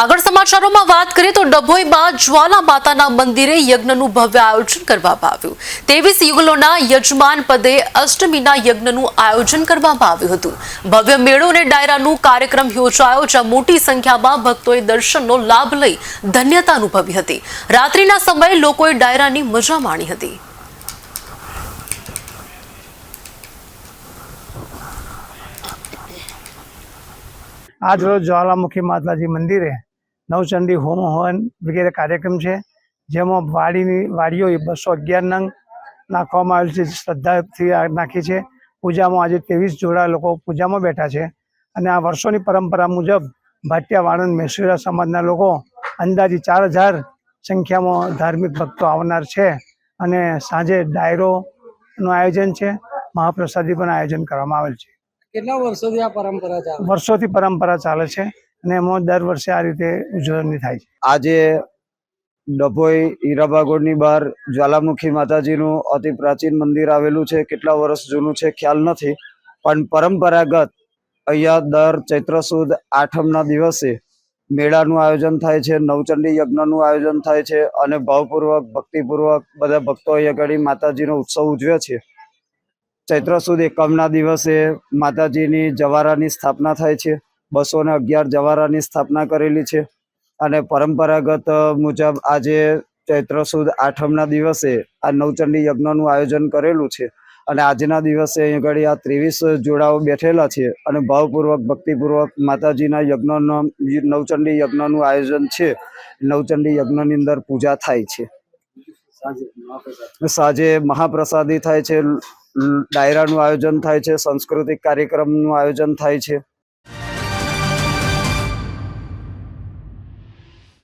આગળ સમાચારોમાં વાત કરીએ તો ડભોઈમાં જ્વાલા માતાના મંદિરે યજ્ઞનું ભવ્ય આયોજન કરવામાં આવ્યું. ત્રેવીસ યુગલોના યજમાન પદે અષ્ટમીના યજ્ઞનું આયોજન કરવામાં આવ્યું હતું. ભવ્ય મેળો અને ડાયરાનું કાર્યક્રમ યોજાયો, જ્યાં મોટી સંખ્યામાં ભક્તોએ દર્શનનો લાભ લઈ ધન્યતા અનુભવી હતી. રાત્રિના સમયે લોકોએ ડાયરાની મજા માણી હતી. આજ રોજ જ્વાલામુખી માતાજી મંદિરે નવચંડી હોમ હવન વગેરે કાર્યક્રમ છે જેમાં વાડીની વાડીઓ બસો અગિયાર નંગ નાખવામાં આવેલ છે શ્રદ્ધાથી નાખી છે. પૂજામાં આજે ત્રેવીસ જોડા લોકો પૂજામાં બેઠા છે અને આ વર્ષોની પરંપરા મુજબ ભાટિયા વાણંદ મેસુરા સમાજના લોકો અંદાજે ચાર હજાર સંખ્યામાં ધાર્મિક ભક્તો આવનાર છે અને સાંજે ડાયરોનું આયોજન છે મહાપ્રસાદી પણ આયોજન કરવામાં આવેલ છે. કેટલા વર્ષોથી આ પરંપરા વર્ષોથી પરંપરા ચાલે છે. અને એમાં દર વર્ષે આ રીતે ઉજવણી થાય છે. આજે ડભોઈ હીરાબાગોળની બહાર જ્વાલામુખી માતાજીનું અતિ પ્રાચીન મંદિર આવેલું છે. કેટલા વર્ષ જૂનું છે ખ્યાલ નથી, પણ પરંપરાગત અહીંયા દર ચૈત્ર સુદ આઠમના દિવસે મેળાનું આયોજન થાય છે, નવચંડી યજ્ઞનું આયોજન થાય છે અને ભાવપૂર્વક, ભક્તિપૂર્વક બધા ભક્તો અહીંયા આગળ માતાજીનો ઉત્સવ ઉજવે છે. ચૈત્ર સુદ એકમના દિવસે માતાજીની જવારાની સ્થાપના થાય છે. બસો ને અગિયાર જવારાની સ્થાપના કરેલી છે અને પરંપરાગત મુજબ આજે ચૈત્ર સુદ આઠમના દિવસે આ નવચંડી યજ્ઞનું આયોજન કરેલું છે અને આજના દિવસે અહીં આગળ આ ત્રેવીસ જોડાઓ બેઠેલા છે અને ભાવપૂર્વક, ભક્તિપૂર્વક માતાજીના યજ્ઞનો, નવચંડી યજ્ઞનું આયોજન છે. નવચંડી યજ્ઞની અંદર પૂજા થાય છે. સાંજે મહાપ્રસાદી થાય છે ડાયરાનું આયોજન થાય છે, સાંસ્કૃતિક કાર્યક્રમનું આયોજન થાય છે.